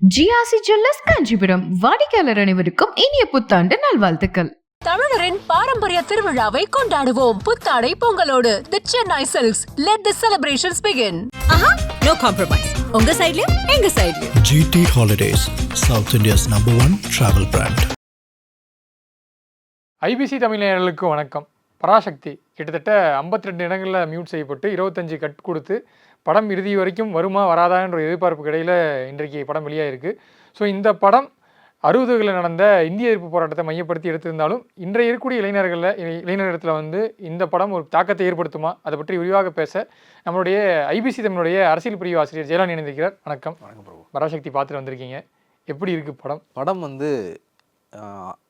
GRC jewellers Kanchipuram. வாடிக்கையாளர் அனைவருக்கும் இனிய புத்தாண்டு நல்வாழ்த்துக்கள். தமிழரின் பாரம்பரிய திருவிழாவை கொண்டாடுவோம். புத்தாடை பொங்கலோடு. The Chennai silks let the celebrations begin Aha no compromise உங்க சைடுலயும் எங்க சைடுலயும் GT Holidays, South India's number one travel brand. IBC Tamil நேயர்களுக்கு வணக்கம். பராசக்தி. கிட்டத்தட்ட 52 ரெண்டு இடங்களில் மியூட் செய்யப்பட்டு இருபத்தஞ்சு கட் கொடுத்து படம் இறுதி வரைக்கும் வருமா வராதான்ற எதிர்பார்ப்பு இடையில இன்றைக்கு படம் வெளியாயிருக்கு. ஸோ இந்த படம் அறுபதுகளில் நடந்த இந்திய எதிர்ப்பு போராட்டத்தை மையப்படுத்தி எடுத்திருந்தாலும் இன்றைய இருக்கக்கூடிய இளைஞர்களில் இளை- இளைஞரிடத்தில் வந்து இந்த படம் ஒரு தாக்கத்தை ஏற்படுத்துமா? அதை பற்றி விரிவாக பேச நம்மளுடைய ஐபிசி தமிழுடைய அரசியல் பிரிவு ஆசிரியர் ஜெயலான் இணைந்திருக்கிறார். வணக்கம். வணக்கம் பிரபு. பராசக்தி பார்த்துட்டு வந்திருக்கீங்க. எப்படி இருக்கு படம்? படம் வந்து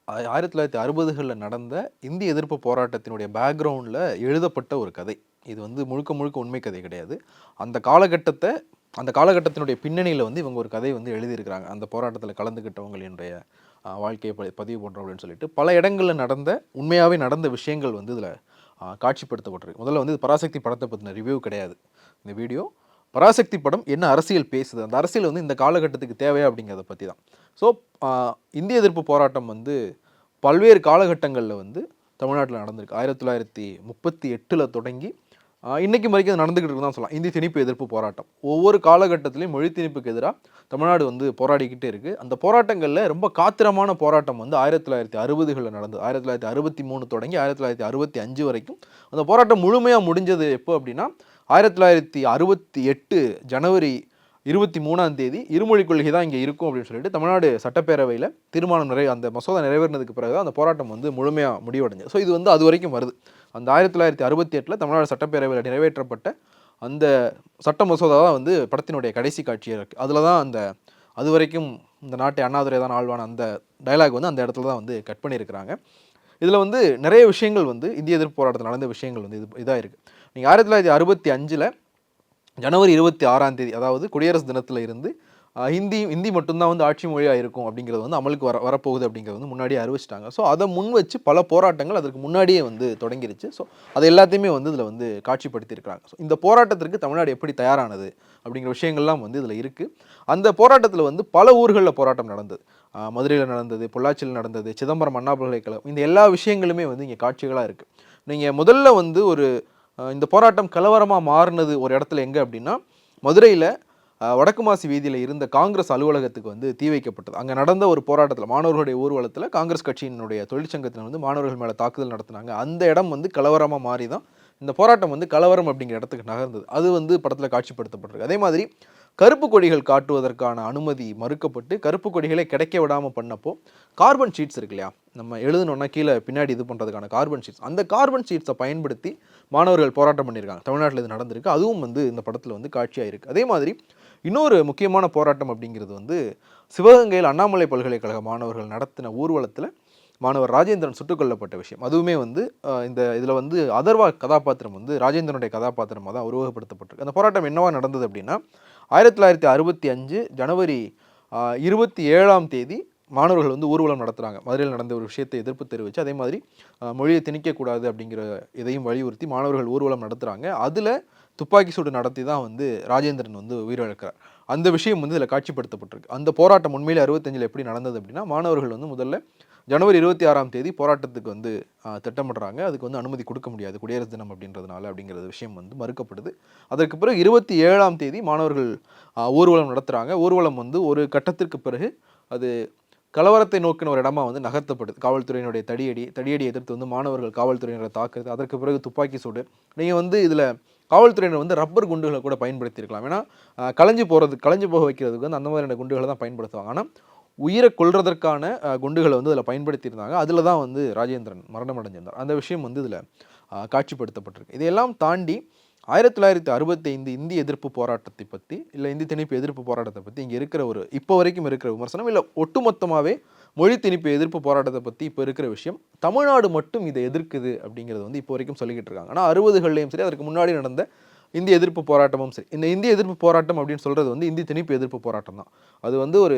ஆயிரத்தி தொள்ளாயிரத்தி அறுபதுகளில் நடந்த இந்திய எதிர்ப்பு போராட்டத்தினுடைய பேக்ரவுண்டில் எழுதப்பட்ட ஒரு கதை. இது வந்து முழுக்க முழுக்க உண்மை கதை கிடையாது. அந்த காலகட்டத்தை அந்த காலகட்டத்தினுடைய பின்னணியில் வந்து இவங்க ஒரு கதை வந்து எழுதியிருக்கிறாங்க. அந்த போராட்டத்தில் கலந்துக்கிட்டவங்களினுடைய வாழ்க்கையை ப- பதிவு பண்ணுறோம் அப்படின்னு சொல்லிட்டு பல இடங்களில் நடந்த உண்மையாகவே நடந்த விஷயங்கள் வந்து இதில் காட்சிப்படுத்தப்பட்டிருக்கு. முதல்ல வந்து பராசக்தி படத்தை பற்றின ரிவ்யூ கிடையாது. இந்த வீடியோ பராசக்தி படம் என்ன அரசியல் பேசுது? அந்த அரசியல் வந்து இந்த காலகட்டத்துக்கு தேவையா அப்படிங்கிறத பற்றி தான் ஸோ இந்திய எதிர்ப்பு போராட்டம் வந்து பல்வேறு காலகட்டங்களில் வந்து தமிழ்நாட்டில் நடந்திருக்கு. ஆயிரத்தி தொள்ளாயிரத்தி முப்பத்தி எட்டில் தொடங்கி இன்றைக்கும் வரைக்கும் அது நடந்துக்கிட்டு இருக்குன்னு தான் சொல்லலாம். இந்தி திணிப்பு எதிர்ப்பு போராட்டம். ஒவ்வொரு காலகட்டத்திலையும் மொழி திணிப்புக்கு எதிராக தமிழ்நாடு வந்து போராடிக்கிட்டே இருக்குது அந்த போராட்டங்களில் ரொம்ப காத்திரமான போராட்டம் வந்து ஆயிரத்தி தொள்ளாயிரத்தி அறுபதுகளில் நடந்தது. ஆயிரத்தி தொள்ளாயிரத்தி அறுபத்தி மூணு தொடங்கி ஆயிரத்தி தொள்ளாயிரத்தி அறுபத்தி அஞ்சு வரைக்கும். அந்த போராட்டம் முழுமையாக முடிஞ்சது எப்போ அப்படின்னா ஆயிரத்தி தொள்ளாயிரத்தி அறுபத்தி எட்டு ஜனவரி இருபத்தி மூணாம் தேதி இருமொழி கொள்கை தான் இங்கே இருக்கும் அப்படின்னு சொல்லிட்டு தமிழ்நாடு சட்டப்பேரவையில் தீர்மானம் நிறை அந்த மசோதா நிறைவேறினதுக்கு பிறகு தான் அந்த போராட்டம் வந்து முழுமையாக முடிவடைஞ்சது. ஸோ இது வந்து அது வரைக்கும் வருது. அந்த ஆயிரத்தி தொள்ளாயிரத்தி அறுபத்தி எட்டில் தமிழ்நாடு சட்டப்பேரவையில் நிறைவேற்றப்பட்ட அந்த சட்ட மசோதா தான் வந்து படத்தினுடைய கடைசி காட்சியாக இருக்குது அதில் தான் அந்த அது வரைக்கும் இந்த நாட்டை அண்ணாதுரை தான் ஆழ்வான அந்த டயலாக் வந்து அந்த இடத்துல தான் வந்து கட் பண்ணியிருக்கிறாங்க. இதில் வந்து நிறைய விஷயங்கள் வந்து இந்திய எதிர்ப்பு போராட்டத்தில் நடந்த விஷயங்கள் வந்து இது இதாக இருக்குது நீங்கள் ஆயிரத்தி தொள்ளாயிரத்தி அறுபத்தி அஞ்சில் ஜனவரி இருபத்தி ஆறாம் தேதி அதாவது குடியரசு தினத்தில் இருந்து ஹிந்தி ஹிந்தி மட்டும்தான் வந்து ஆட்சி மொழியாக இருக்கும் அப்படிங்கிறது வந்து அமலுக்கு வர வரப்போகுது அப்படிங்கிறது வந்து முன்னாடியே அறிவிச்சிட்டாங்க. ஸோ அதை முன் வச்சு பல போராட்டங்கள் அதற்கு முன்னாடியே வந்து தொடங்கிருச்சு. ஸோ அது எல்லாத்தையுமே வந்து இதில் வந்து காட்சிப்படுத்தியிருக்கிறாங்க. ஸோ இந்த போராட்டத்திற்கு தமிழ்நாடு எப்படி தயாரானது அப்படிங்கிற விஷயங்கள்லாம் வந்து இதில் இருக்குது அந்த போராட்டத்தில் வந்து பல ஊர்களில் போராட்டம் நடந்தது. மதுரையில் நடந்தது பொள்ளாச்சியில் நடந்தது சிதம்பரம் அண்ணா பல்கலைக்கழகம் இந்த எல்லா விஷயங்களுமே வந்து இங்கே காட்சிகளாக இருக்குது நீங்கள் முதல்ல வந்து ஒரு இந்த போராட்டம் கலவரமாக மாறினது ஒரு இடத்துல எங்கே அப்படின்னா மதுரையில் வடக்கு மாசி வீதியில் இருந்த காங்கிரஸ் அலுவலகத்துக்கு வந்து தீ வைக்கப்பட்டது. அங்கே நடந்த ஒரு போராட்டத்தில் மாணவர்களுடைய ஊர்வலத்தில் காங்கிரஸ் கட்சியினுடைய தொழிற்சங்கத்தில் வந்து மாணவர்கள் மேலே தாக்குதல் நடத்தினாங்க. அந்த இடம் வந்து கலவரமாக மாறி தான் இந்த போராட்டம் வந்து கலவரம் அப்படிங்கிற இடத்துக்கு நகர்ந்தது. அது வந்து படத்தில் காட்சிப்படுத்தப்பட்டிருக்கு. அதே மாதிரி கருப்பு கொடிகள் காட்டுவதற்கான அனுமதி மறுக்கப்பட்டு கருப்பு கொடிகளை கிடைக்க விடாமல் பண்ணப்போ கார்பன் ஷீட்ஸ் இருக்கு இல்லையா? நம்ம எழுதணுன்னா கீழே பின்னாடி இது பண்ணுறதுக்கான கார்பன் ஷீட்ஸ். அந்த கார்பன் ஷீட்ஸை பயன்படுத்தி மாணவர்கள் போராட்டம் பண்ணியிருக்காங்க. தமிழ்நாட்டில் இது நடந்திருக்கு. அதுவும் வந்து இந்த படத்தில் வந்து காட்சியாக இருக்குது அதே மாதிரி இன்னொரு முக்கியமான போராட்டம் அப்படிங்கிறது வந்து சிவகங்கையில் அண்ணாமலை பல்கலைக்கழக மாணவர்கள் நடத்தின ஊர்வலத்தில் மாணவர் ராஜேந்திரன் சுட்டுக் கொல்லப்பட்ட விஷயம். அதுவுமே வந்து இந்த இதில் வந்து அதர்வா கதாபாத்திரம் வந்து ராஜேந்திரனுடைய கதாபாத்திரமாக தான் உருவகப்படுத்தப்பட்டிருக்கு. அந்த போராட்டம் என்னவா நடந்தது அப்படின்னா ஆயிரத்தி தொள்ளாயிரத்தி அறுபத்தி அஞ்சு ஜனவரி இருபத்தி ஏழாம் தேதி மாணவர்கள் வந்து ஊர்வலம் நடத்துகிறாங்க மதுரையில் நடந்த ஒரு விஷயத்தை எதிர்ப்பு தெரிவித்து அதே மாதிரி மொழியை திணிக்கக்கூடாது அப்படிங்கிற இதையும் வலியுறுத்தி மாணவர்கள் ஊர்வலம் நடத்துகிறாங்க அதில் துப்பாக்கி சூடு நடத்தி தான் வந்து ராஜேந்திரன் வந்து உயிரிழக்கிறார். அந்த விஷயம் வந்து இதில் காட்சிப்படுத்தப்பட்டிருக்கு. அந்த போராட்டம் உண்மையில் அறுபத்தஞ்சில் எப்படி நடந்தது அப்படின்னா மாணவர்கள் வந்து முதல்ல ஜனவரி இருபத்தி ஆறாம் தேதி போராட்டத்துக்கு வந்து திட்டமிடுறாங்க. அதுக்கு வந்து அனுமதி கொடுக்க முடியாது. குடியரசு தினம் அப்படின்றதுனால அப்படிங்கிற விஷயம் வந்து மறுக்கப்படுது. அதற்கு பிறகு இருபத்தி ஏழாம் தேதி மாணவர்கள் ஊர்வலம் நடத்துகிறாங்க ஊர்வலம் வந்து ஒரு கட்டத்திற்கு பிறகு அது கலவரத்தை நோக்கின ஒரு இடமா வந்து நகர்த்தப்படுது. காவல்துறையினுடைய தடியடி தடியடி எதிர்த்து வந்து மாணவர்கள் காவல்துறையினரை தாக்குறது. அதற்கு பிறகு துப்பாக்கி சூடு. நீங்கள் வந்து இதில் காவல்துறையினர் வந்து ரப்பர் குண்டுகளை கூட பயன்படுத்தியிருக்கலாம். ஏன்னா களைஞ்சு போகிறது களைஞ்சு போக வைக்கிறதுக்கு வந்து அந்த மாதிரியான குண்டுகளை தான் பயன்படுத்துவாங்க. ஆனால் உயிரை கொல்றதற்கான குண்டுகளை வந்து அதில் பயன்படுத்தியிருந்தாங்க. அதில் தான் வந்து ராஜேந்திரன் மரணம் அடைஞ்சிருந்தார். அந்த விஷயம் வந்து இதில் காட்சிப்படுத்தப்பட்டிருக்கு. இதையெல்லாம் தாண்டி ஆயிரத்தி தொள்ளாயிரத்தி அறுபத்தைந்து இந்திய எதிர்ப்பு போராட்டத்தை பற்றி இல்லை இந்தி திணிப்பு எதிர்ப்பு போராட்டத்தை பற்றி இங்கே இருக்கிற ஒரு இப்போ வரைக்கும் இருக்கிற விமர்சனம் இல்லை ஒட்டுமொத்தமாகவே மொழி திணிப்பு எதிர்ப்பு போராட்டத்தை பற்றி இப்போ இருக்கிற விஷயம் தமிழ்நாடு மட்டும் இதை எதிர்க்குது அப்படிங்கிறது வந்து இப்போ வரைக்கும் சொல்லிக்கிட்டு இருக்காங்க. ஆனால் அறுபதுகள்லையும் சரி அதற்கு முன்னாடி நடந்த இந்திய எதிர்ப்பு போராட்டமும் சரி. இந்த இந்திய எதிர்ப்பு போராட்டம் அப்படின்னு சொல்கிறது வந்து இந்திய திணிப்பு எதிர்ப்பு போராட்டம் தான். அது வந்து ஒரு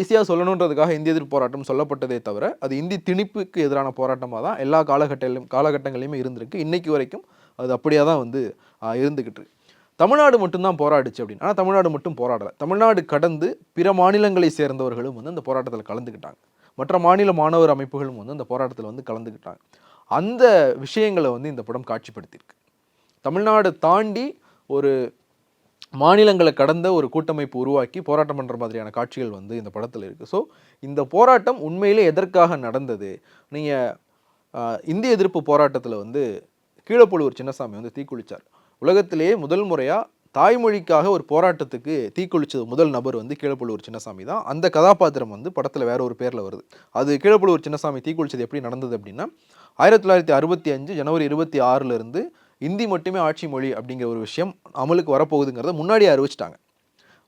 ஈஸியாக சொல்லணுன்றதுக்காக இந்திய எதிர்ப்பு போராட்டம் சொல்லப்பட்டதே தவிர அது இந்தி திணிப்புக்கு எதிரான போராட்டமாக தான் எல்லா காலகட்டத்திலும் காலகட்டங்களையுமே இருந்திருக்கு. இன்றைக்கு வரைக்கும் அது அப்படியே தான் வந்து இருந்துக்கிட்டு தமிழ்நாடு மட்டும்தான் போராடுச்சு அப்படின்னு. ஆனால் தமிழ்நாடு மட்டும் போராடலை. தமிழ்நாடு கடந்து பிற மாநிலங்களை சேர்ந்தவர்களும் வந்து அந்த போராட்டத்தில் கலந்துக்கிட்டாங்க மற்ற மாநில மாணவர் அமைப்புகளும் வந்து அந்த போராட்டத்தில் வந்து கலந்துக்கிட்டாங்க அந்த விஷயங்களை வந்து இந்த படம் காட்சிப்படுத்தியிருக்கு. தமிழ்நாடு தாண்டி ஒரு மாநிலங்களை கடந்த ஒரு கூட்டமைப்பு உருவாக்கி போராட்டம் பண்ணுற மாதிரியான காட்சிகள் வந்து இந்த படத்தில் இருக்குது ஸோ இந்த போராட்டம் உண்மையிலே எதற்காக நடந்தது? நீங்கள் இந்திய எதிர்ப்பு போராட்டத்தில் வந்து கீழப்பழுவூர் சின்னசாமி வந்து தீக்குளித்தார் உலகத்திலேயே முதல் முறையாக தாய்மொழிக்காக ஒரு போராட்டத்துக்கு தீக்குளிச்சது முதல் நபர் வந்து கீழப்பள்ளூர் சின்னசாமி தான். அந்த கதாபாத்திரம் வந்து படத்தில் வேற ஒரு பேரில் வருது. அது கீழப்பள்ளூர் சின்னசாமி தீக்குளிச்சது எப்படி நடந்தது அப்படின்னா ஆயிரத்தி தொள்ளாயிரத்தி அறுபத்தி அஞ்சு ஜனவரி இருபத்தி ஆறிலிருந்து இந்தி மட்டுமே ஆட்சி மொழி அப்படிங்கிற ஒரு விஷயம் அமலுக்கு வரப்போகுதுங்கிறத முன்னாடியே அறிவிச்சிட்டாங்க.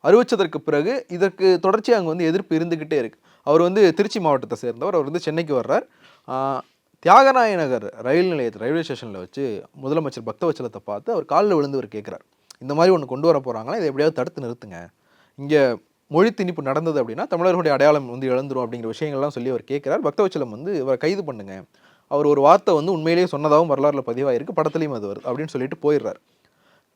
அறிவிச்சதற்கு பிறகு இதற்கு தொடர்ச்சியாக அங்கே வந்து எதிர்ப்பு இருந்துக்கிட்டே இருக்குது அவர் வந்து திருச்சி மாவட்டத்தை சேர்ந்தவர். அவர் வந்து சென்னைக்கு வர்றார். தியாகராய நகர் ரயில் நிலையத்தில் ரயில்வே ஸ்டேஷனில் வச்சு முதலமைச்சர் பக்தவச்சலத்தை பார்த்து அவர் காலில் விழுந்து அவர் கேட்குறார் இந்த மாதிரி ஒன்று கொண்டு வர போகிறாங்களா இதை எப்படியாவது தடுத்து நிறுத்துங்க. இங்கே மொழி திணிப்பு நடந்தது அப்படின்னா தமிழர்களுடைய அடையாளம் வந்து இழந்துரும் அப்படிங்கிற விஷயங்கள்லாம் சொல்லி அவர் கேட்குறார் பக்தவச்சலம் வந்து இவரை கைது பண்ணுங்க. அவர் ஒரு வார்த்தை வந்து உண்மையிலேயே சொன்னதாகவும் வரலாறுல பதிவாயிருக்கு. படத்துலையும் அது வருது அப்படின்னு சொல்லிட்டு போயிடுறார்.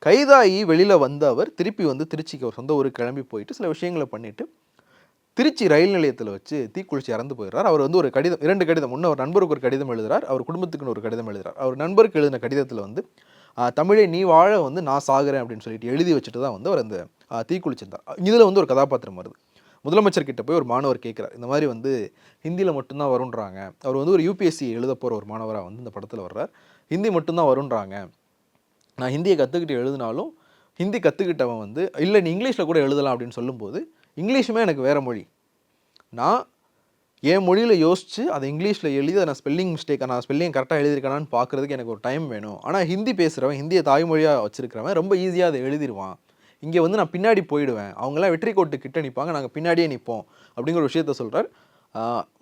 கைதாகி வெளியில் வந்த அவர் திருப்பி வந்து திருச்சிக்கு அவர் சொந்த ஊருக்கு கிளம்பி போயிட்டு சில விஷயங்களை பண்ணிவிட்டு திருச்சி ரயில் நிலையத்தில் வச்சு தீக்குளிச்சு இறந்து போயிடுறார். அவர் வந்து ஒரு கடிதம் இரண்டு கடிதம். ஒன்று அவர் நண்பருக்கு ஒரு கடிதம் எழுதுறார். அவர் குடும்பத்துக்குன்னு ஒரு கடிதம் எழுதுறார். அவர் நண்பருக்கு எழுதின கடிதத்தில் வந்து தமிழே நீ வாழ வந்து நான் சாகுறேன் அப்படின்னு சொல்லிட்டு எழுதி வச்சுட்டு தான் வந்து அவர் அந்த தீக்குளிச்சிருந்தார் இதில் வந்து ஒரு கதாபாத்திரம் வருது. முதலமைச்சர் கிட்ட போய் ஒரு மாணவர் கேட்குறார். இந்த மாதிரி வந்து ஹிந்தியில் மட்டும்தான் வருன்றாங்க அவர் வந்து ஒரு யூபிஎஸ்சி எழுத போகிற ஒரு மாணவராக வந்து இந்த படத்தில் வர்றார். ஹிந்தி மட்டும்தான் வருன்றாங்க நான் ஹிந்தியை கற்றுக்கிட்டு எழுதினாலும் ஹிந்தி கற்றுக்கிட்டவன் வந்து இல்லை நீ இங்கிலீஷில் கூட எழுதலாம் அப்படின்னு சொல்லும்போது இங்கிலீஷுமே எனக்கு வேறு மொழி. நான் என் மொழியில் யோசித்து அதை இங்கிலீஷில் எழுதி அதை நான் ஸ்பெல்லிங் மிஸ்டேக் நான் ஸ்பெல்லிங் கரெக்டாக எழுதியிருக்கானான்னு பார்க்குறதுக்கு எனக்கு ஒரு டைம் வேணும். ஆனால் ஹிந்தி பேசுகிறவன் ஹிந்தியை தாய்மொழியாக வச்சுருக்கிறவன் ரொம்ப ஈஸியாக அதை எழுதிடுவான் இங்கே வந்து நான் பின்னாடி போயிடுவேன். அவங்களாம் வெற்றி கோட்டு கிட்ட நிற்பாங்க நாங்கள் பின்னாடியே நிற்போம் அப்படிங்கிற ஒரு விஷயத்த சொல்கிறார்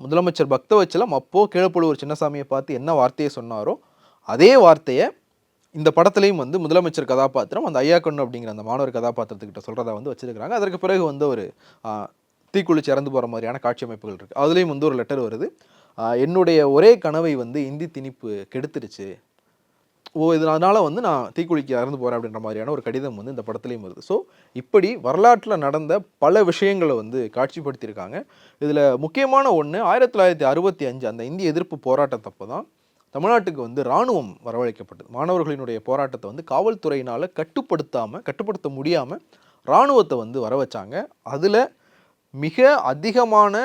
முதலமைச்சர் பக்தவச்சலம் அப்போது கீழப்பழுவூர் சின்னசாமியை பார்த்து என்ன வார்த்தையை சொன்னாரோ அதே வார்த்தையை இந்த படத்துலையும் வந்து முதலமைச்சர் கதாபாத்திரம் அந்த ஐயா கண்ணு அப்படிங்கிற அந்த மாணவர் கதாபாத்திரத்துக்கிட்ட சொல்கிறதா வந்து வச்சுருக்கிறாங்க. அதற்கு பிறகு வந்து ஒரு தீக்குளிச்சு இறந்து போகிற மாதிரியான காட்சி அமைப்புகள் இருக்குது அதுலேயும் வந்து ஒரு லெட்டர் வருது. என்னுடைய ஒரே கனவை வந்து இந்தி திணிப்பு கெடுத்துருச்சு ஓ இதனால வந்து நான் தீக்குழிக்கு இறந்து போகிறேன் அப்படின்ற மாதிரியான ஒரு கடிதம் வந்து இந்த படத்துலையும் வருது. ஸோ இப்படி வரலாற்றில் நடந்த பல விஷயங்களை வந்து காட்சிப்படுத்தியிருக்காங்க. இதில் முக்கியமான ஒன்று ஆயிரத்தி தொள்ளாயிரத்தி அறுபத்தி அஞ்சு அந்த இந்திய எதிர்ப்பு போராட்டத்தப்போ தான். தமிழ்நாட்டுக்கு வந்து இராணுவம் வரவழைக்கப்பட்டது. மாணவர்களினுடைய போராட்டத்தை வந்து காவல்துறையினால் கட்டுப்படுத்தாமல் கட்டுப்படுத்த முடியாமல் இராணுவத்தை வந்து வர வச்சாங்க அதில் மிக அதிகமான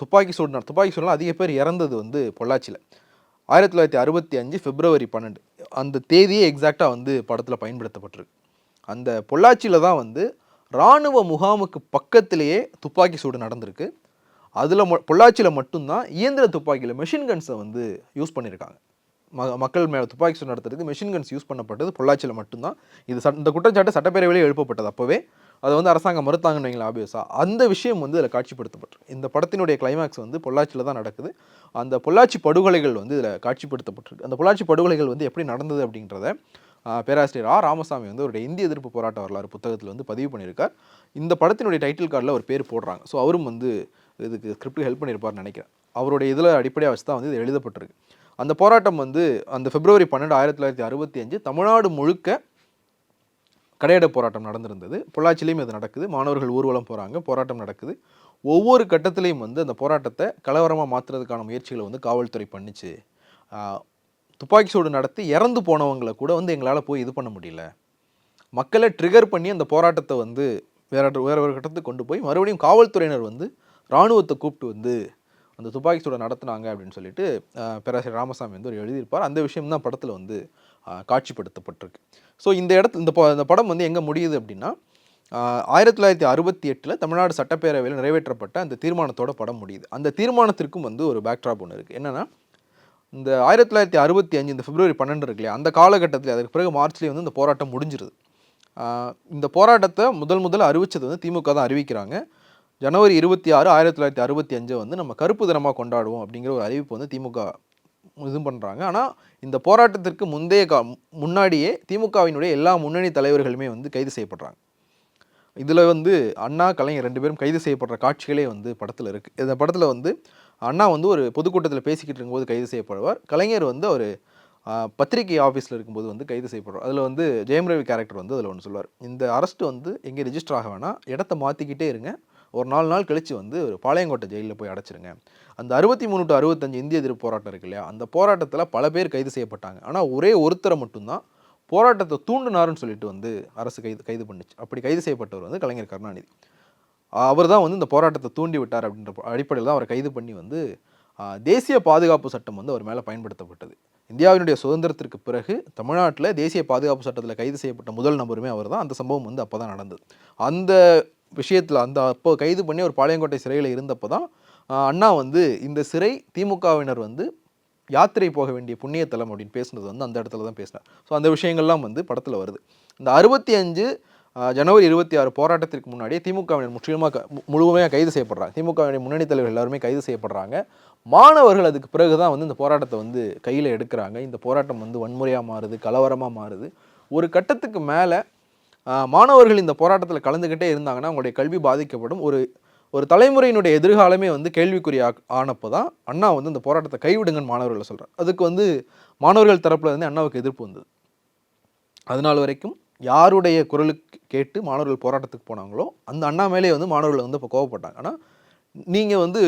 துப்பாக்கி சூடு துப்பாக்கி சூடுலாம் அதிக பேர் இறந்தது வந்து பொள்ளாச்சியில். ஆயிரத்தி தொள்ளாயிரத்தி அறுபத்தி அஞ்சு பிப்ரவரி பன்னெண்டு. அந்த தேதியே எக்ஸாக்டாக வந்து படத்தில் பயன்படுத்தப்பட்டிருக்கு. அந்த பொள்ளாச்சியில் தான் வந்து இராணுவ முகாமுக்கு பக்கத்திலேயே துப்பாக்கி சூடு நடந்திருக்கு. அதில் பொள்ளாச்சியில் மட்டும்தான் இயந்திர துப்பாக்கியில் மெஷின் கன்ஸை வந்து யூஸ் பண்ணியிருக்காங்க ம மக்கள் மேலே துப்பாக்கி சூடு நடத்துறதுக்கு மெஷின் கன்ஸ் யூஸ் பண்ணப்பட்டது பொள்ளாச்சியில் மட்டும்தான். இது சட் இந்த குற்றச்சாட்டு சட்டப்பேரவையிலே எழுப்பப்பட்டது அப்போவே. அதை வந்து அரசாங்கம் மறுத்தாங்கன்னு வைங்களா ஆபியஸாக அந்த விஷயம் வந்து இதில் காட்சிப்படுத்தப்பட்டிருக்கு இந்த படத்தினுடைய கிளைமேக்ஸ் வந்து பொள்ளாச்சியில் தான் நடக்குது. அந்த பொள்ளாச்சி படுகொலைகள் வந்து இதில் காட்சிப்படுத்தப்பட்டிருக்கு. அந்த பொள்ளாச்சி படுகொலைகள் வந்து எப்படி நடந்தது அப்படின்றத பேராசிரியர் ஆர் ராமசாமி வந்து அவருடைய இந்திய எதிர்ப்பு போராட்ட வரலாறு புத்தகத்தில் வந்து பதிவு பண்ணியிருக்கார். இந்த படத்தினுடைய டைட்டில் கார்டில் ஒரு பேர் போடுறாங்க. ஸோ அவரும் வந்து இதுக்கு ஸ்கிரிப்ட் ஹெல்ப் பண்ணியிருப்பார்னு நினைக்கிறேன். அவருடைய இதில் அடிப்படையாக வச்சு தான் வந்து இது எழுதப்பட்டிருக்கு. அந்த போராட்டம் வந்து அந்த பிப்ரவரி பன்னெண்டு ஆயிரத்தி தொள்ளாயிரத்தி அறுபத்தி அஞ்சு தமிழ்நாடு முழுக்க கடையடை போராட்டம் நடந்திருந்தது. பொள்ளாச்சிலையும் இது நடக்குது. மாணவர்கள் ஊர்வலம் போகிறாங்க போராட்டம் நடக்குது. ஒவ்வொரு கட்டத்திலையும் வந்து அந்த போராட்டத்தை கலவரமாக மாற்றுறதுக்கான முயற்சிகளை வந்து காவல்துறை பண்ணிச்சு. துப்பாக்கி சூடு நடத்தி இறந்து போனவங்களை கூட வந்து எங்களால் போய் இது பண்ண முடியல. மக்களை ட்ரிகர் பண்ணி அந்த போராட்டத்தை வந்து வேற வேற ஒரு கட்டத்துக்கு கொண்டு போய் மறுபடியும் காவல்துறையினர் வந்து இராணுவத்தை கூப்பிட்டு வந்து அந்த துப்பாக்கி சூடை நடத்துனாங்க அப்படின்னு சொல்லிட்டு பேராசிரியர் ராமசாமி வந்து ஒரு எழுதியிருப்பார். அந்த விஷயம் தான் படத்தில் வந்து காட்சிப்படுத்தப்பட்டிருக்கு. ஸோ இந்த இடத்துல இந்த இந்த படம் வந்து எங்கே முடியுது அப்படின்னா ஆயிரத்தி தொள்ளாயிரத்தி அறுபத்தி எட்டில் தமிழ்நாடு சட்டப்பேரவையில் நிறைவேற்றப்பட்ட அந்த தீர்மானத்தோட படம் முடியுது. அந்த தீர்மானத்திற்கும் வந்து ஒரு பேக்ட்ராப் ஒன்று இருக்குது என்னென்னா இந்த ஆயிரத்தி தொள்ளாயிரத்தி அறுபத்தி அஞ்சு இந்த பிப்ரவரி பன்னெண்டு இருக்கு இல்லையா அந்த காலகட்டத்தில் அதுக்கு பிறகு மார்ச்லேயே வந்து இந்த போராட்டம் முடிஞ்சிருது. இந்த போராட்டத்தை முதல் முதல் அறிவித்தது வந்து திமுக தான் அறிவிக்கிறாங்க. ஜனவரி இருபத்தி ஆறு ஆயிரத்தி தொள்ளாயிரத்தி அறுபத்தி அஞ்சை வந்து நம்ம கருப்பு தினமாக கொண்டாடுவோம் அப்படிங்கிற ஒரு அறிவிப்பு வந்து திமுக இது பண்ணுறாங்க ஆனால் இந்த போராட்டத்திற்கு முந்தைய கா முன்னாடியே திமுகவினுடைய எல்லா முன்னணி தலைவர்களுமே வந்து கைது செய்யப்படுறாங்க. இதில் வந்து அண்ணா கலைஞர் ரெண்டு பேரும் கைது செய்யப்படுற காட்சிகளே வந்து படத்தில் இருக்குது இந்த படத்தில் வந்து அண்ணா வந்து ஒரு பொதுக்கூட்டத்தில் பேசிக்கிட்டு இருக்கும்போது கைது செய்யப்படுவார். கலைஞர் வந்து அவர் பத்திரிகை ஆஃபீஸில் இருக்கும்போது வந்து கைது செய்யப்படுவார். அதில் வந்து ஜெயம் ரவி கேரக்டர் வந்து அதில் ஒன்று சொல்லுவார் இந்த அரெஸ்ட் வந்து எங்கே ரிஜிஸ்டர் ஆக வேணாம். இடத்த மாற்றிக்கிட்டே இருங்க. ஒரு நாலு நாள் கழித்து வந்து ஒரு பாளையங்கோட்டை ஜெயிலில் போய் அடைச்சிருங்க. அந்த அறுபத்தி மூணு டு அறுபத்தஞ்சு இந்திய எதிர்ப்பு போராட்டம் இருக்கு இல்லையா? அந்த போராட்டத்தில் பல பேர் கைது செய்யப்பட்டாங்க. ஆனால் ஒரே ஒருத்தரை மட்டும்தான் போராட்டத்தை தூண்டினாருன்னு சொல்லிட்டு வந்து அரசு கைது கைது பண்ணுச்சு. அப்படி கைது செய்யப்பட்டவர் வந்து கலைஞர் கருணாநிதி. அவர் தான் வந்து இந்த போராட்டத்தை தூண்டி விட்டார் அப்படின்ற அடிப்படையில் தான் அவரை கைது பண்ணி வந்து தேசிய பாதுகாப்பு சட்டம் வந்து அவர் மேலே பயன்படுத்தப்பட்டது. இந்தியாவினுடைய சுதந்திரத்திற்கு பிறகு தமிழ்நாட்டில் தேசிய பாதுகாப்பு சட்டத்தில் கைது செய்யப்பட்ட முதல் நபருமே அவர் தான் அந்த சம்பவம் வந்து அப்போ தான் நடந்தது. அந்த விஷயத்தில் அந்த அப்போ கைது பண்ணி ஒரு பாளையங்கோட்டை சிறையில் இருந்தப்போ தான் அண்ணா வந்து இந்த சிறை திமுகவினர் வந்து யாத்திரை போக வேண்டிய புண்ணியத்தலம் அப்படின்னு பேசுனது வந்து அந்த இடத்துல தான் பேசினார். ஸோ அந்த விஷயங்கள்லாம் வந்து படத்தில் வருது. இந்த அறுபத்தி அஞ்சு ஜனவரி இருபத்தி ஆறு போராட்டத்திற்கு முன்னாடியே திமுகவினர் முற்றிலுமாக முழுமையாக கைது செய்யப்படுறாங்க. திமுகவினுடைய முன்னணி தலைவர்கள் எல்லாருமே கைது செய்யப்படுறாங்க. மாணவர்கள் அதுக்கு பிறகு தான் வந்து இந்த போராட்டத்தை வந்து கையில் எடுக்கிறாங்க. இந்த போராட்டம் வந்து வன்முறையாக மாறுது கலவரமாக மாறுது. ஒரு கட்டத்துக்கு மேலே மாணவர்கள் இந்த போராட்டத்தில் கலந்துக்கிட்டே இருந்தாங்கன்னா அவங்களுடைய கல்வி பாதிக்கப்படும். ஒரு ஒரு தலைமுறையினுடைய எதிர்காலமே வந்து கேள்விக்குறி ஆனப்போ தான் அண்ணா வந்து இந்த போராட்டத்தை கைவிடுங்கன்னு மாணவர்களை சொல்கிறார் அதுக்கு வந்து மாணவர்கள் தரப்பில் இருந்து அண்ணாவுக்கு எதிர்ப்பு வந்தது. அதனால் வரைக்கும் யாருடைய குரலுக்கு கேட்டு மாணவர்கள் போராட்டத்துக்கு போனாங்களோ அந்த அண்ணா மேலே வந்து மாணவர்கள் வந்து இப்போ கோவப்பட்டாங்க. ஆனால் நீங்கள் வந்து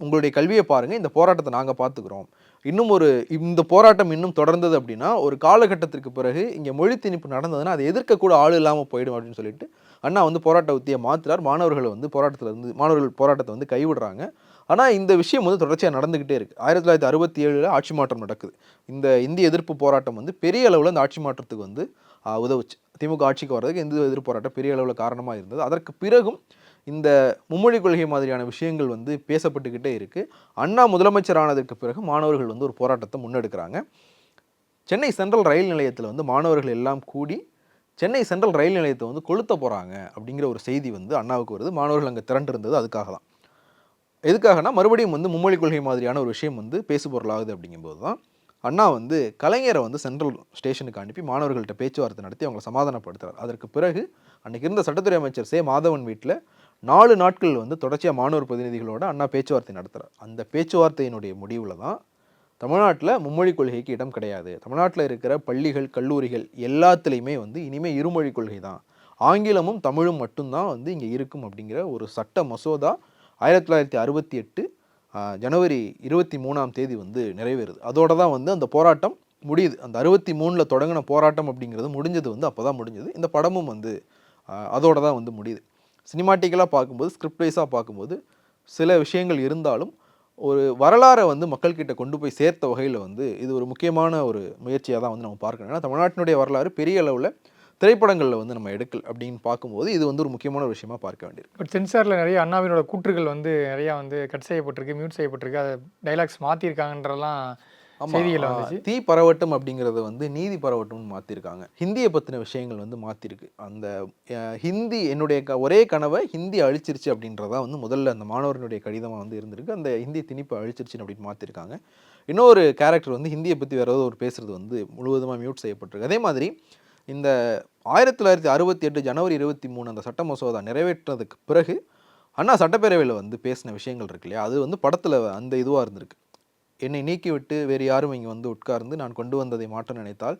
உங்களுடைய கல்வியை பாருங்கள் இந்த போராட்டத்தை நாங்கள் பார்த்துக்குறோம் இன்னும் ஒரு இந்த போராட்டம் இன்னும் தொடர்ந்தது அப்படின்னா ஒரு காலகட்டத்திற்கு பிறகு இங்கே மொழி திணிப்பு நடந்ததுன்னா அதை எதிர்க்கக்கூட ஆள் இல்லாமல் போயிடும் அப்படின்னு சொல்லிட்டு அண்ணா வந்து போராட்ட உத்தியை மாற்றுறார் மாணவர்கள் வந்து போராட்டத்தில் இருந்து மாணவர்கள் போராட்டத்தை வந்து கைவிடுறாங்க. ஆனால் இந்த விஷயம் வந்து தொடர்ச்சியாக நடந்துக்கிட்டே இருக்குது ஆயிரத்தி தொள்ளாயிரத்தி அறுபத்தி ஏழில் ஆட்சி மாற்றம் நடக்குது. இந்த இந்திய எதிர்ப்பு போராட்டம் வந்து பெரிய அளவில் இந்த ஆட்சி மாற்றத்துக்கு வந்து உதவுச்சு. திமுக ஆட்சிக்கு வர்றதுக்கு இந்து எதிர்ப்பு போராட்டம் பெரிய அளவில் காரணமாக இருந்தது. அதற்கு பிறகும் இந்த மும்மொழி கொள்கை மாதிரியான விஷயங்கள் வந்து பேசப்பட்டுக்கிட்டே இருக்குது அண்ணா முதலமைச்சர் பிறகு மாணவர்கள் வந்து ஒரு போராட்டத்தை முன்னெடுக்கிறாங்க. சென்னை சென்ட்ரல் ரயில் நிலையத்தில் வந்து மாணவர்கள் எல்லாம் கூடி சென்னை சென்ட்ரல் ரயில் நிலையத்தை வந்து கொளுத்த போகிறாங்க அப்படிங்கிற ஒரு செய்தி வந்து அண்ணாவுக்கு வருது. மாணவர்கள் அங்கே திரண்டு இருந்தது அதுக்காக தான். எதுக்காகனா மறுபடியும் வந்து மும்மொழி கொள்கை மாதிரியான ஒரு விஷயம் வந்து பேசுபொருளாகுது அப்படிங்கும்போது தான் அண்ணா வந்து கலைஞரை வந்து சென்ட்ரல் ஸ்டேஷனுக்கு அனுப்பி மாணவர்கள்ட்ட பேச்சுவார்த்தை நடத்தி அவங்களை சமாதானப்படுத்துகிறார் அதற்கு பிறகு அன்றைக்கி இருந்த சட்டத்துறை அமைச்சர் சே. மாதவன் வீட்டில் நாலு நாட்கள் வந்து தொடர்ச்சியாக மாணவர் பிரதிநிதிகளோட அண்ணா பேச்சுவார்த்தை நடத்துகிறார் அந்த பேச்சுவார்த்தையினுடைய முடிவில் தான் தமிழ்நாட்டில் மும்மொழி கொள்கைக்கு இடம் கிடையாது. தமிழ்நாட்டில் இருக்கிற பள்ளிகள் கல்லூரிகள் எல்லாத்துலேயுமே வந்து இனிமேல் இருமொழி கொள்கை தான். ஆங்கிலமும் தமிழும் மட்டும்தான் வந்து இங்கே இருக்கும் அப்படிங்கிற ஒரு சட்ட மசோதா ஆயிரத்தி தொள்ளாயிரத்தி அறுபத்தி எட்டு ஜனவரி இருபத்தி மூணாம் தேதி வந்து நிறைவேறுது. அதோட தான் வந்து அந்த போராட்டம் முடியுது. அந்த அறுபத்தி மூணில் தொடங்கின போராட்டம் அப்படிங்கிறது முடிஞ்சது வந்து அப்போ தான் முடிஞ்சது. இந்த படமும் வந்து அதோட தான் வந்து முடியுது. சினிமாட்டிக்கலாக பார்க்கும்போது ஸ்கிரிப்ட் வைஸாக பார்க்கும்போது சில விஷயங்கள் இருந்தாலும் ஒரு வரலாறை வந்து மக்கள்கிட்ட கொண்டு போய் சேர்த்த வகையில் வந்து இது ஒரு முக்கியமான ஒரு முயற்சியாக தான் வந்து நம்ம பார்க்கணும். ஏன்னா தமிழ்நாட்டினுடைய வரலாறு பெரிய அளவில் திரைப்படங்களில் வந்து நம்ம எடுக்கல் அப்படின்னு பார்க்கும்போது இது வந்து ஒரு முக்கியமான ஒரு விஷயமா பார்க்க வேண்டியிருக்கு. பட் சென்சாரில் நிறைய அண்ணாவினோட கூற்றுகள் வந்து நிறையா வந்து கட் செய்யப்பட்டிருக்கு மியூட் செய்யப்பட்டிருக்கு அதை டைலாக்ஸ் மாற்றிருக்காங்கன்றலாம் செய்திகள் தீ பரவட்டும் அப்படிங்கிறத வந்து நீதி பரவட்டும்னு மாற்றிருக்காங்க ஹிந்தியை பற்றின விஷயங்கள் வந்து மாற்றிருக்கு அந்த ஹிந்தி என்னுடைய க ஒரே கனவை ஹிந்தி அழிச்சிருச்சு அப்படின்றதா வந்து முதல்ல அந்த மாணவர்களுடைய கடிதமாக வந்து இருந்திருக்கு. அந்த ஹிந்தி திணிப்பு அழிச்சிருச்சுன்னு அப்படின்னு மாற்றிருக்காங்க இன்னொரு கேரக்டர் வந்து ஹிந்தியை பற்றி வேற ஏதோ ஒரு பேசுறது வந்து முழுவதுமாக மியூட் செய்யப்பட்டிருக்கு. அதே மாதிரி இந்த ஆயிரத்தி தொள்ளாயிரத்தி அறுபத்தி எட்டு ஜனவரி இருபத்தி மூணு அந்த சட்ட மசோதா நிறைவேற்றதுக்கு பிறகு அண்ணா சட்டப்பேரவையில் வந்து பேசின விஷயங்கள் இருக்கு இல்லையா? அது வந்து படத்தில் அந்த இதுவாக இருந்திருக்கு. என்னை நீக்கிவிட்டு வேறு யாரும் இங்கே வந்து உட்கார்ந்து நான் கொண்டு வந்ததை மாற்ற நினைத்தால்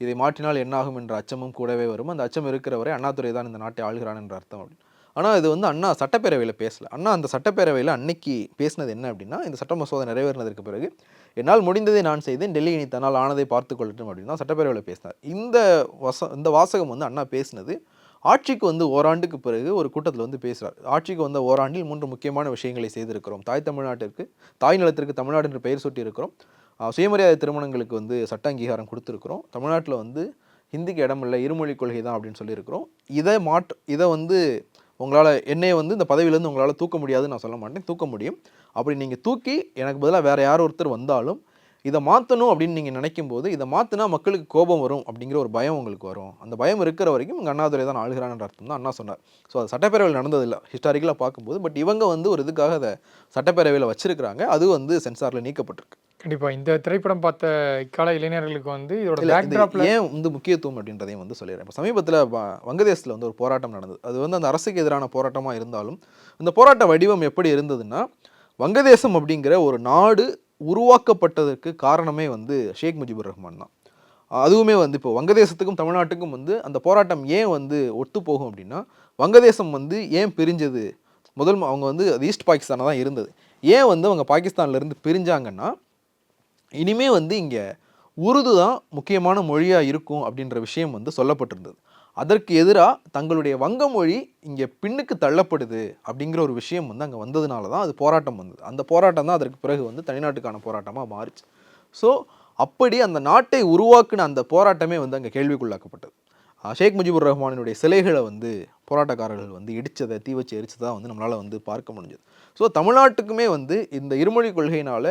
இதை மாற்றினால் என்னாகும் என்ற அச்சமும் கூடவே வரும். அந்த அச்சம் இருக்கிறவரை அண்ணாதுரை தான் இந்த நாட்டை ஆளுகிறான் என்ற அர்த்தம் அப்படின்னு ஆனால் இது வந்து அண்ணா சட்டப்பேரவையில் பேசல. அண்ணா அந்த சட்டப்பேரவையில் அன்னைக்கு பேசினது என்ன அப்படின்னா இந்த சட்ட மசோதா நிறைவேறினதற்கு பிறகு என்னால் முடிந்ததை நான் செய்தேன் டெல்லி இனி தன்னால் ஆனதை பார்த்து கொள்ளட்டும் அப்படின்னு தான் சட்டப்பேரவையில் பேசினார். இந்த வச இந்த வாசகம் வந்து அண்ணா பேசினது ஆட்சிக்கு வந்து ஓராண்டுக்கு பிறகு ஒரு கூட்டத்தில் வந்து பேசுகிறார் ஆட்சிக்கு வந்த ஓராண்டில் மூன்று முக்கியமான விஷயங்களை செய்திருக்கிறோம். தாய் தமிழ்நாட்டிற்கு தாய் நிலத்திற்கு தமிழ்நாடு என்று பெயர் சூட்டியிருக்கிறோம். சுயமரியாதை திருமணங்களுக்கு வந்து சட்ட அங்கீகாரம் கொடுத்துருக்குறோம். தமிழ்நாட்டில் வந்து ஹிந்திக்கு இடம் இல்லை இருமொழி கொள்கை தான் அப்படின்னு சொல்லியிருக்கிறோம். இதை மாற்ற இதை வந்து உங்களால் என்னையை வந்து இந்த பதவியிலேருந்து உங்களால் தூக்க முடியாதுன்னு நான் சொல்ல மாட்டேன். தூக்க முடியும். அப்படி நீங்கள் தூக்கி எனக்கு பதிலாக வேறு யார் ஒருத்தர் வந்தாலும் இதை மாற்றணும் அப்படின்னு நீங்கள் நினைக்கும் போது இதை மாற்றினா மக்களுக்கு கோபம் வரும் அப்படிங்கிற ஒரு பயம் உங்களுக்கு வரும். அந்த பயம் இருக்கிற வரைக்கும் இங்கே அண்ணாதுரை தான் ஆளுகிறான்ற அர்த்தம் தான் அண்ணா சொன்னார். ஸோ அது சட்டப்பேரவையில் நடந்ததில்லை. ஹிஸ்டாரிக்கலாக பார்க்கும்போது பட் இவங்க வந்து ஒரு இதுக்காக அதை சட்டப்பேரவையில் வச்சிருக்கிறாங்க. அது வந்து சென்சாரில் நீக்கப்பட்டிருக்கு. கண்டிப்பாக இந்த திரைப்படம் பார்த்த இக்கால இளைஞர்களுக்கு வந்து இதோட ஏன் வந்து முக்கியத்துவம் அப்படின்றதையும் வந்து சொல்லிடுறேன். இப்போ சமீபத்தில் வங்கதேசத்தில் வந்து ஒரு போராட்டம் நடந்தது. அது வந்து அந்த அரசுக்கு எதிரான போராட்டமாக இருந்தாலும் இந்த போராட்ட வடிவம் எப்படி இருந்ததுன்னா வங்கதேசம் அப்படிங்கிற ஒரு நாடு உருவாக்கப்பட்டதற்கு காரணமே வந்து ஷேக் முஜிபுர் ரஹ்மான் தான். அதுவுமே வந்து இப்போ வங்கதேசத்துக்கும் தமிழ்நாட்டுக்கும் வந்து அந்த போராட்டம் ஏன் வந்து ஒத்து போகும் அப்படின்னா வங்கதேசம் வந்து ஏன் பிரிஞ்சது? முதல் அவங்க வந்து அது ஈஸ்ட் பாகிஸ்தானாக தான் இருந்தது. ஏன் வந்து அவங்க பாகிஸ்தான்லேருந்து பிரிஞ்சாங்கன்னா இனிமே வந்து இங்கே உருது தான் முக்கியமான மொழியாக இருக்கும் அப்படின்ற விஷயம் வந்து சொல்லப்பட்டிருந்தது. அதற்கு எதிராக தங்களுடைய வங்க மொழி இங்கே பின்னுக்கு தள்ளப்படுது அப்படிங்கிற ஒரு விஷயம் வந்து அங்கே வந்ததுனால தான் அது போராட்டம் வந்தது. அந்த போராட்டம் தான் அதற்கு பிறகு வந்து தனிநாட்டுக்கான போராட்டமாக மாறுச்சு. ஸோ அப்படி அந்த நாட்டை உருவாக்குன அந்த போராட்டமே வந்து அங்கே கேள்விக்குள்ளாக்கப்பட்டது. ஷேக் முஜிபுர் ரஹ்மானினுடைய சிலைகளை வந்து போராட்டக்காரர்கள் வந்து இடித்ததை தீ வச்சு எரிச்சதாக வந்து நம்மளால் வந்து பார்க்க முடிஞ்சது. ஸோ தமிழ்நாட்டுக்குமே வந்து இந்த இருமொழி கொள்கையினால்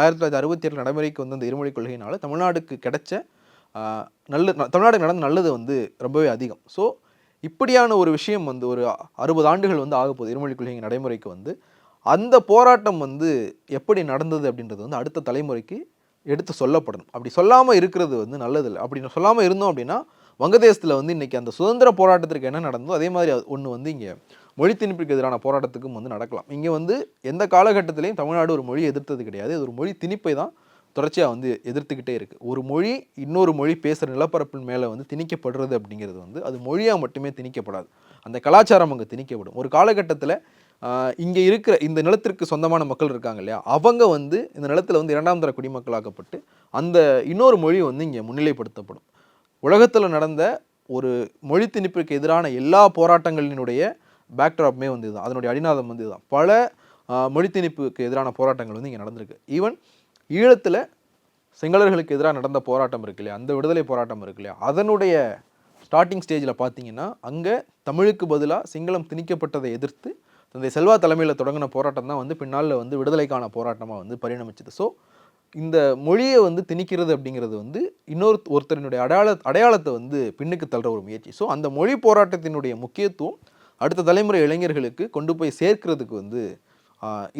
ஆயிரத்தி தொள்ளாயிரத்தி அறுபத்தி ஏழு நடைமுறைக்கு வந்து அந்த இருமொழி கொள்கையினால் தமிழ்நாடுக்கு கிடைச்ச நல்ல தமிழ்நாடு நடந்த நல்லது வந்து ரொம்பவே அதிகம். ஸோ இப்படியான ஒரு விஷயம் வந்து ஒரு அறுபது ஆண்டுகள் வந்து ஆக போகுது. இருமொழி கொள்கை நடைமுறைக்கு வந்து. அந்த போராட்டம் வந்து எப்படி நடந்தது அப்படின்றது வந்து அடுத்த தலைமுறைக்கு எடுத்து சொல்லப்படணும். அப்படி சொல்லாமல் இருக்கிறது வந்து நல்லதில்லை. அப்படி சொல்லாமல் இருந்தோம் அப்படின்னா வங்கதேசத்தில் வந்து இன்றைக்கி அந்த சுதந்திர போராட்டத்திற்கு என்ன நடந்தோ அதே மாதிரி ஒன்று வந்து இங்கே மொழி திணிப்புக்கு எதிரான போராட்டத்துக்கும் வந்து நடக்கலாம். இங்கே வந்து எந்த காலகட்டத்திலையும் தமிழ்நாடு ஒரு மொழி எதிர்த்தது கிடையாது. இது ஒரு மொழி திணிப்பை தான் தொடர்ச்சியாக வந்து எதிர்த்துக்கிட்டே இருக்குது ஒரு மொழி இன்னொரு மொழி பேசுகிற நிலப்பரப்பின் மேலே வந்து திணிக்கப்படுறது அப்படிங்கிறது வந்து அது மொழியாக மட்டுமே திணிக்கப்படாது. அந்த கலாச்சாரம் அங்கே திணிக்கப்படும். ஒரு காலகட்டத்தில் இங்கே இருக்கிற இந்த நிலத்திற்கு சொந்தமான மக்கள் இருக்காங்க இல்லையா? அவங்க வந்து இந்த நிலத்தில் வந்து இரண்டாம் தர குடிமக்களாக்கப்பட்டு அந்த இன்னொரு மொழி வந்து இங்கே முன்னிலைப்படுத்தப்படும். உலகத்தில் நடந்த ஒரு மொழி திணிப்புக்கு எதிரான எல்லா போராட்டங்களினுடைய பேக்ட்ராப்மே வந்து இதுதான். அதனுடைய அடிநாதம் வந்து இதுதான். பல மொழி திணிப்புக்கு எதிரான போராட்டங்கள் வந்து இங்கே நடந்திருக்கு. ஈவன் ஈழத்தில் சிங்களர்களுக்கு எதிராக நடந்த போராட்டம் இருக்கு இல்லையா? அந்த விடுதலை போராட்டம் இருக்கு இல்லையா? அதனுடைய ஸ்டார்டிங் ஸ்டேஜில் பார்த்தீங்கன்னா அங்கே தமிழுக்கு பதிலாக சிங்களம் திணிக்கப்பட்டதை எதிர்த்து தந்தை செல்வா தலைமையில் தொடங்கின போராட்டம் தான் வந்து பின்னால் வந்து விடுதலைக்கான போராட்டமாக வந்து பரிணமிச்சது. ஸோ இந்த மொழியை வந்து திணிக்கிறது அப்படிங்கிறது வந்து இன்னொரு ஒருத்தரினுடைய அடையாள அடையாளத்தை வந்து பின்னுக்கு தள்ளுற ஒரு முயற்சி. ஸோ அந்த மொழி போராட்டத்தினுடைய முக்கியத்துவம் அடுத்த தலைமுறை இளைஞர்களுக்கு கொண்டு போய் சேர்க்கிறதுக்கு வந்து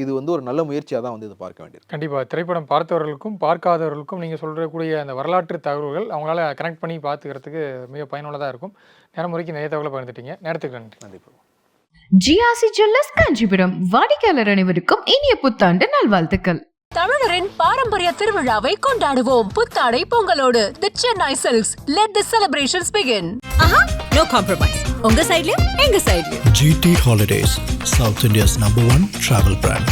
இது வந்து ஒரு நல்ல முயற்சியாக தான் வந்து இதை பார்க்க வேண்டியது கண்டிப்பாக திரைப்படம் பார்த்தவர்களுக்கும் பார்க்காதவர்களுக்கும் நீங்கள் சொல்கிறக்கூடிய அந்த வரலாற்று தகவல்கள் அவங்களால கனெக்ட் பண்ணி பார்த்துக்கிறதுக்கு மிக பயனுள்ளதாக இருக்கும். நேரம் முறைக்கு நிறைய தகவலை பகிர்ந்துட்டீங்க. நேரத்துக்கு நன்றி. பிரபு. ஜிஆர்சி ஜுவல்லர்ஸ் காஞ்சிபுரம் வாடிக்கையாளர் அனைவருக்கும் இனிய புத்தாண்டு நல்வாழ்த்துக்கள். தமிழரின் பாரம்பரிய திருவிழாவை கொண்டாடுவோம். புத்தாடை பொங்கலோடு. The Chennai silks let the celebrations begin Aha no compromise உங்க சைடுலயும் எங்க சைடுலயும் GT Holidays, South India's number one travel brand.